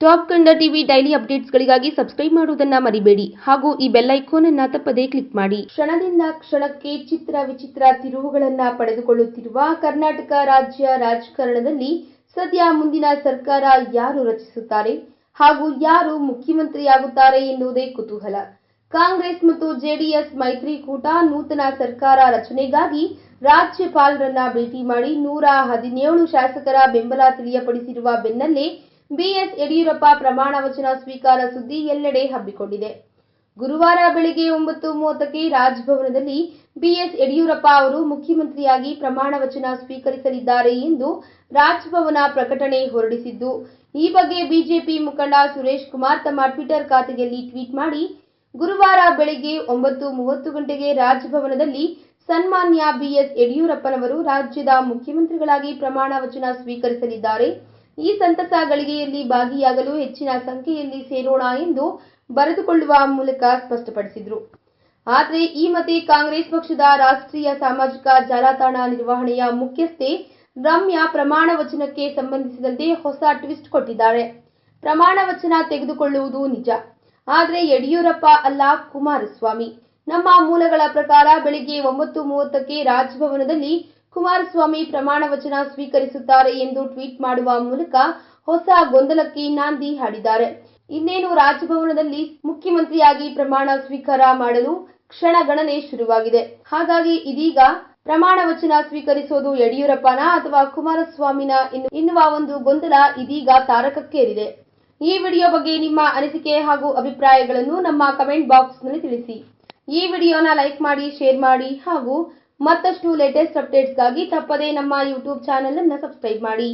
Top Kannada TV daily ಅಪ್ಡೇಟ್ಸ್ಗಳಿಗಾಗಿ subscribe ಮಾಡುವುದನ್ನ ಮರಿಬೇಡಿ ಹಾಗೂ ಈ ಬೆಲ್ ಐಕಾನ್ ಅನ್ನ ತಪ್ಪದೇ ಕ್ಲಿಕ್ ಮಾಡಿ. ಕ್ಷಣದಿಂದ ಕ್ಷಣಕ್ಕೆ ಚಿತ್ರ ವಿಚಿತ್ರ ತಿರುವುಗಳನ್ನ ಪಡೆದುಕೊಳ್ಳುತ್ತಿರುವ ಕರ್ನಾಟಕ ರಾಜ್ಯ ರಾಜಕಾರಣದಲ್ಲಿ ಸದ್ಯ ಮುಂದಿನ ಸರ್ಕಾರ ಯಾರು ರಚಿಸುತ್ತಾರೆ ಹಾಗೂ ಯಾರು ಮುಖ್ಯಮಂತ್ರಿಯಾಗುತ್ತಾರೆ ಎನ್ನುವುದೇ ಕುತೂಹಲ. ಕಾಂಗ್ರೆಸ್ ಮತ್ತು ಜೆಡಿಎಸ್ ಮೈತ್ರಿಕೂಟ ನೂತನ ಸರ್ಕಾರ ರಚನೆಗಾಗಿ ರಾಜ್ಯಪಾಲರನ್ನ ಭೇಟಿ ಮಾಡಿ ನೂರ ಹದಿನೇಳು ಶಾಸಕರ ಬೆಂಬಲ ತಿಳಿಯಪಡಿಸಿರುವ ಬೆನ್ನಲ್ಲೇ ಬಿಎಸ್ ಯಡಿಯೂರಪ್ಪ ಪ್ರಮಾಣ ವಚನ ಸ್ವೀಕಾರ ಸುದ್ದಿ ಎಲ್ಲೆಡೆ ಹಬ್ಬಿಕೊಂಡಿದೆ. ಗುರುವಾರ ಬೆಳಿಗ್ಗೆ ಒಂಬತ್ತು ಮೂವತ್ತಕ್ಕೆ ರಾಜಭವನದಲ್ಲಿ ಬಿಎಸ್ ಯಡಿಯೂರಪ್ಪ ಅವರು ಮುಖ್ಯಮಂತ್ರಿಯಾಗಿ ಪ್ರಮಾಣ ವಚನ ಸ್ವೀಕರಿಸಲಿದ್ದಾರೆ ಎಂದು ರಾಜಭವನ ಪ್ರಕಟಣೆ ಹೊರಡಿಸಿದ್ದು, ಈ ಬಗ್ಗೆ ಬಿಜೆಪಿ ಮುಖಂಡ ಸುರೇಶ್ ಕುಮಾರ್ ತಮ್ಮ ಟ್ವಿಟರ್ ಖಾತೆಯಲ್ಲಿ ಟ್ವೀಟ್ ಮಾಡಿ, ಗುರುವಾರ ಬೆಳಗ್ಗೆ ಒಂಬತ್ತು ಮೂವತ್ತು ಗಂಟೆಗೆ ರಾಜಭವನದಲ್ಲಿ ಸನ್ಮಾನ್ಯ ಬಿಎಸ್ ಯಡಿಯೂರಪ್ಪನವರು ರಾಜ್ಯದ ಮುಖ್ಯಮಂತ್ರಿಗಳಾಗಿ ಪ್ರಮಾಣ ವಚನ ಸ್ವೀಕರಿಸಲಿದ್ದಾರೆ. ಈ ಸಂತಸ ಗಳಿಗೆಯಲ್ಲಿ ಭಾಗಿಯಾಗಲು ಹೆಚ್ಚಿನ ಸಂಖ್ಯೆಯಲ್ಲಿ ಸೇರೋಣ ಎಂದು ಬರೆದುಕೊಳ್ಳುವ ಮೂಲಕ ಸ್ಪಷ್ಟಪಡಿಸಿದರು. ಆದರೆ ಈ ಮಧ್ಯೆ ಕಾಂಗ್ರೆಸ್ ಪಕ್ಷದ ರಾಷ್ಟ್ರೀಯ ಸಾಮಾಜಿಕ ಜಾಲತಾಣ ನಿರ್ವಹಣೆಯ ಮುಖ್ಯಸ್ಥೆ ರಮ್ಯಾ ಪ್ರಮಾಣ ವಚನಕ್ಕೆ ಸಂಬಂಧಿಸಿದಂತೆ ಹೊಸ ಟ್ವಿಸ್ಟ್ ಕೊಟ್ಟಿದ್ದಾರೆ. ಪ್ರಮಾಣ ವಚನ ತೆಗೆದುಕೊಳ್ಳುವುದು ನಿಜ. ಆದರೆ ಯಡಿಯೂರಪ್ಪ ಅಲ್ಲ ಕುಮಾರಸ್ವಾಮಿ. ನಮ್ಮ ಮೂಲಗಳ ಪ್ರಕಾರ ಬೆಳಿಗ್ಗೆ ಒಂಬತ್ತು ಮೂವತ್ತಕ್ಕೆ ರಾಜಭವನದಲ್ಲಿ ಕುಮಾರಸ್ವಾಮಿ ಪ್ರಮಾಣ ವಚನ ಸ್ವೀಕರಿಸುತ್ತಾರೆ ಎಂದು ಟ್ವೀಟ್ ಮಾಡುವ ಮೂಲಕ ಹೊಸ ಗೊಂದಲಕ್ಕೆ ನಾಂದಿ ಹಾಡಿದ್ದಾರೆ. ಇನ್ನೇನು ರಾಜಭವನದಲ್ಲಿ ಮುಖ್ಯಮಂತ್ರಿಯಾಗಿ ಪ್ರಮಾಣ ಸ್ವೀಕಾರ ಮಾಡಲು ಕ್ಷಣಗಣನೆ ಶುರುವಾಗಿದೆ. ಹಾಗಾಗಿ ಇದೀಗ ಪ್ರಮಾಣ ವಚನ ಸ್ವೀಕರಿಸೋದು ಯಡಿಯೂರಪ್ಪನ ಅಥವಾ ಕುಮಾರಸ್ವಾಮಿನ ಎನ್ನು- ಎನ್ನುವ ಒಂದು ಗೊಂದಲ ಇದೀಗ ತಾರಕಕ್ಕೇರಿದೆ. ಈ ವಿಡಿಯೋ ಬಗ್ಗೆ ನಿಮ್ಮ ಅನಿಸಿಕೆ ಹಾಗೂ ಅಭಿಪ್ರಾಯಗಳನ್ನು ನಮ್ಮ ಕಮೆಂಟ್ ಬಾಕ್ಸ್ನಲ್ಲಿ ತಿಳಿಸಿ. ಈ ವಿಡಿಯೋನ ಲೈಕ್ ಮಾಡಿ, ಶೇರ್ ಮಾಡಿ ಹಾಗೂ ಮತ್ತಷ್ಟು ಲೇಟೆಸ್ಟ್ ಅಪ್ಡೇಟ್ಸ್ಗಾಗಿ ತಪ್ಪದೇ ನಮ್ಮ ಯೂಟ್ಯೂಬ್ ಚಾನೆಲ್ ಅನ್ನು ಸಬ್ಸ್ಕ್ರೈಬ್ ಮಾಡಿ.